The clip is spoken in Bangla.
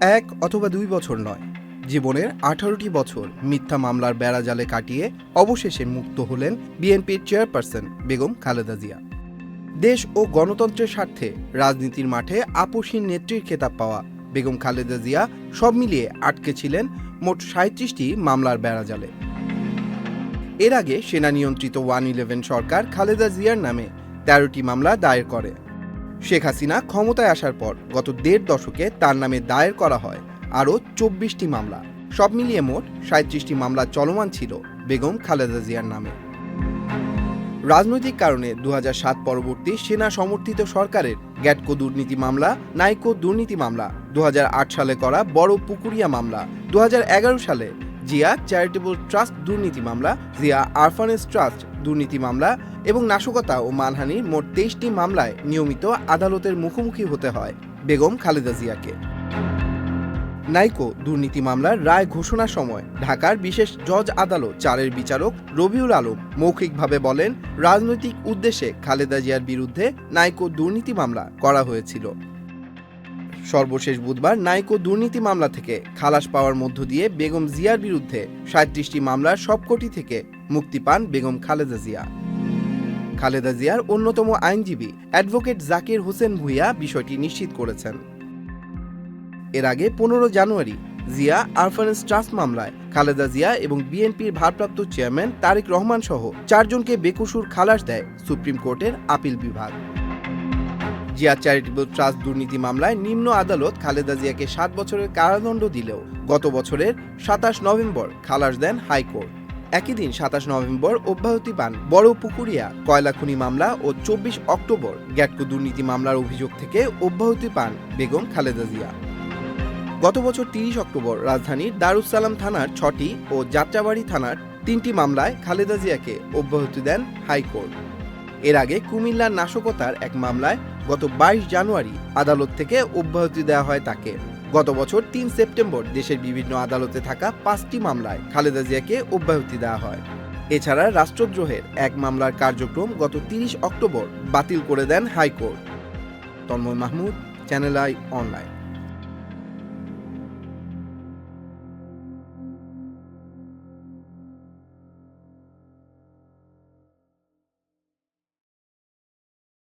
এক অথবা দুই বছর নয়। জীবনের আঠারোটি বছর মিথ্যা মামলার বেড়াজালে কাটিয়ে অবশেষে মুক্ত হলেন বিএনপির চেয়ারপারসন বেগম খালেদা জিয়া। দেশ ও গণতন্ত্রের স্বার্থে রাজনীতির মাঠে আপসীন নেত্রীর খেতাব পাওয়া বেগম খালেদা জিয়া সব মিলিয়ে আটকে ছিলেন মোট সাঁত্রিশটি মামলার বেড়াজালে এর আগে সেনা নিয়ন্ত্রিত ওয়ান ইলেভেন সরকার খালেদা জিয়ার নামে তেরোটি মামলা দায়ের করে। শেখ হাসিনা ক্ষমতায় আসার পর গত দেড় দশকে তার নামে দায়ের করা হয় আরও চব্বিশটি মামলা। সব মিলিয়ে মোট সাঁত্রিশটি মামলা চলমান ছিল বেগম খালেদা জিয়ার নামে। রাজনৈতিক কারণে দু হাজার সাত পরবর্তী সেনা সমর্থিত সরকারের গ্যাটকো দুর্নীতি মামলা, নাইকো দুর্নীতি মামলা দু হাজার আট সালে করা বড় পুকুরিয়া মামলা দু হাজার এগারো সালে জিয়া চ্যারিটেবল ট্রাস্ট দুর্নীতি মামলা, জিয়া আরফানেস ট্রাস্ট দুর্নীতি মামলা এবং নাশকতা ও মানহানির মোট তেইশটি মামলায় নিয়মিত আদালতের মুখোমুখি হতে হয়, বেগম খালেদা জিয়াকে। নাইকো দুর্নীতি মামলার রায় ঘোষণার সময় ঢাকার বিশেষ জজ আদালত চারের বিচারক রবিউল আলম মৌখিকভাবে বলেন, রাজনৈতিক উদ্দেশ্যে খালেদা জিয়ার বিরুদ্ধে নাইকো দুর্নীতি মামলা করা হয়েছিল। সর্বশেষ বুধবার নাইকো দুর্নীতি মামলা থেকে খালাস পাওয়ার মধ্য দিয়ে বেগম জিয়ার বিরুদ্ধে সাঁত্রিশটি মামলার সবকটি থেকে মুক্তি পান বেগম খালেদা জিয়া। খালেদা জিয়ার অন্যতম আইনজীবী অ্যাডভোকেট জাকির হোসেন ভুইয়া বিষয়টি নিশ্চিত করেছেন। এর আগে পনেরো জানুয়ারি জিয়া আরফানেস ট্রাস্ট মামলায় খালেদা জিয়া এবং বিএনপির ভারপ্রাপ্ত চেয়ারম্যান তারেক রহমান সহ চারজনকে বেকসুর খালাস দেয় সুপ্রিম কোর্টের আপিল বিভাগ। জিয়া চ্যারিটেবল ট্রাস্ট দুর্নীতি মামলায় নিম্ন আদালত খালেদা জিয়াকে সাত বছরের কারাদণ্ড দিলেও গত বছরের সাতাশ নভেম্বর খালাস দেন হাইকোর্ট। একই দিন সাতাশ নভেম্বর অব্যাহতি পান বড় পুকুরিয়া, কয়লা খনি মামলা ও চব্বিশ অক্টোবর গ্যাটকো দুর্নীতি মামলার অভিযোগ থেকে অব্যাহতি পান বেগম খালেদা জিয়া। গত বছর তিরিশ অক্টোবর রাজধানীর দারুসালাম থানার ছটি ও যাত্রাবাড়ি থানার তিনটি মামলায় খালেদা জিয়াকে অব্যাহতি দেন হাইকোর্ট। এর আগে কুমিল্লার নাশকতার এক মামলায় গত বাইশ জানুয়ারি আদালত থেকে অব্যাহতি দেওয়া হয় তাকে। গত বছর তিন সেপ্টেম্বর দেশের বিভিন্ন আদালতে থাকা পাঁচটি মামলায় খালেদা জিয়াকে অব্যাহতি দেওয়া হয়। এছাড়া রাষ্ট্রদ্রোহের এক মামলার কার্যক্রম গত তিরিশ অক্টোবর বাতিল করে দেন high court. Tanmoy Mahmud, channel I online.